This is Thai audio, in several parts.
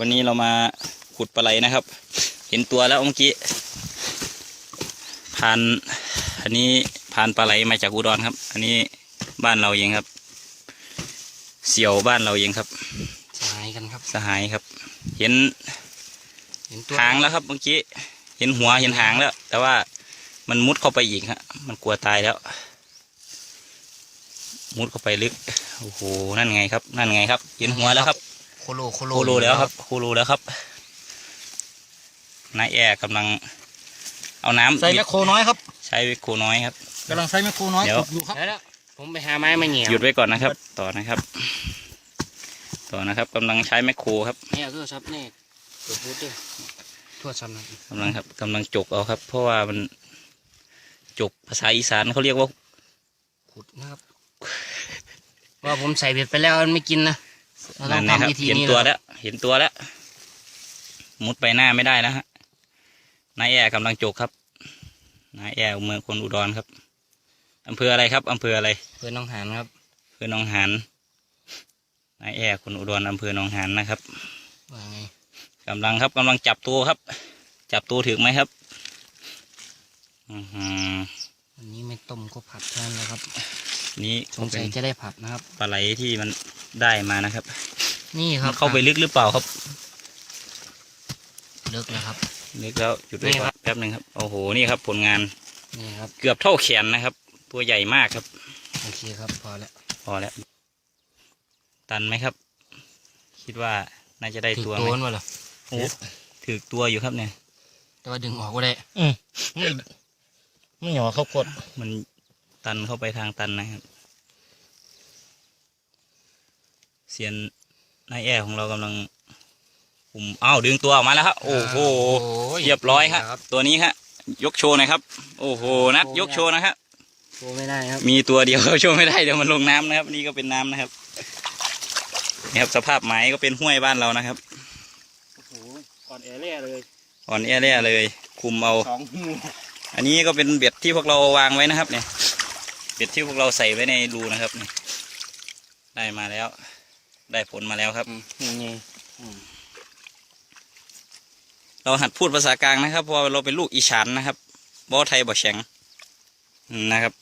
วันนี้เรามาขุดปลาไหลนะครับ เห็นตัวแล้วเมื่อกี้ผ่านอันนี้ผ่านปลาไหลมาจากอุดรครับ อันนี้บ้านเราเองครับ เสี่ยวบ้านเราเองครับ สหายกันครับ สหายครับ เห็นเห็นตัวหางแล้วครับเมื่อกี้เห็นหัวเห็นหางแล้ว แต่ว่ามันมุดเข้าไปอีกฮะมันกลัวตายแล้ว มุดเข้าไปลึกโอ้โหนั่นไงครับ นั่นไงครับ เห็นหัวแล้วครับโคโลโคโลคูรูแล้วครับคูรูแล้วครับนายแอร์กำลังเอาน้ำใส่แมคโครน้อยครับ ใช้โคน้อยครับกำลังใส่แมคโครน้อยเดี๋ยวขุดอยู่ครับแล้วผมไปหาไม้มาเหนียวหยุดไว้ก่อนนะครับ ต่อนะครับ ต่อนะครับกำลังใช้แมคโครครับนี่เอาโทรศัพท์นี่ตัวพูดด้วยโทรศัพท์นะกำลังครับกำลังจกเอาครับ เพราะว่ามันจกภาษาอีสานเขาเรียกว่าขุดนะครับว่าผมใส่เบ็ดไปแล้วมันไม่กินนะ เราต้อนั่งนนะครับทำวิธีเห็นนี้ตัวนะแล้ว เห็นตัวแล้ว มุดไปหน้าไม่ได้นะฮะนายแอร์กำลังจกครับนายแอร์เมืองคนอุดรครับอำเภออะไรครับอำเภออะไรเพื่อนน้องหานครับอำเภอหนองหานนายแอร์คนอุดรอำเภอหนองหานนะครับว่าไงกำลังครับกำลังจับตัวครับ จับตัวถึงไหมครับอือหือวันนี้ไม่ต้มก็ผัดเท่านั้นแหละครับ นี่สงสัยเป็นจะได้ผัดนะครับ ปลาไหลที่มันได้มานะครับ นี่ครัมับนเข้าไปลึกหรือเปล่าครับเลิกแล้วครับ ลึกแล้วหยุดไว้นี่ก่ครัอบนแป๊บหนึ่งครับ โอ้โห นี่ครับ ผลงาน นี่ครับ เกือบเท่าแขนนะครับ ตัวใหญ่มากครับ โอเคครับ พอแล้ว พอแล้ว ตันไหมครับ คิดว่าน่าจะได้ถือตัวตัไหวมมันมาเหรอโอ้ถือตัวอยู่ครับเนี่ย แต่ว่าดึงออกก็ได้ไม่ไม่หยอเขากด มัน ตันเข้าไปทางตันนะครับ เสียนนายแอร์ของเรากำลังคุมอ้าวดึงตัวออกมาแล้วครับโอ้โหเรียบร้อยครับตัวนี้ฮะยกโชว์หน่อยครับ โอ้โหนัดยกโชว์นะครับโชว์ไม่ได้ครับ มีตัวเดียวโชว์ไม่ได้เดี๋ยวมันลงน้ำนะครับ นี่ก็เป็นน้ำนะครับนี่ครับสภาพไม้ก็เป็นห้วยบ้านเรานะครับโอ้โหก่อนแอร์เล่เลยอ่อนแอๆเลย คุมเอาสองหูอันนี้ก็เป็นเบ็ดที่พวกเราวางไว้นะครับเนี่ย เบ็ดที่พวกเราใส่ไว้ในรูนะครับนี่ได้มาแล้ว ได้ผลมาแล้วครับนี่ไงเราหัดพูดภาษากลางนะครับเพราะว่าเราเป็นลูกอีสานนะครับบ่ไทยบ่แข็งนะครับ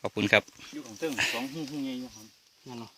ขอบคุณครับอยู่ของตึ้งสองหูหูใหญ่อยู่ครับนั่นเนาะ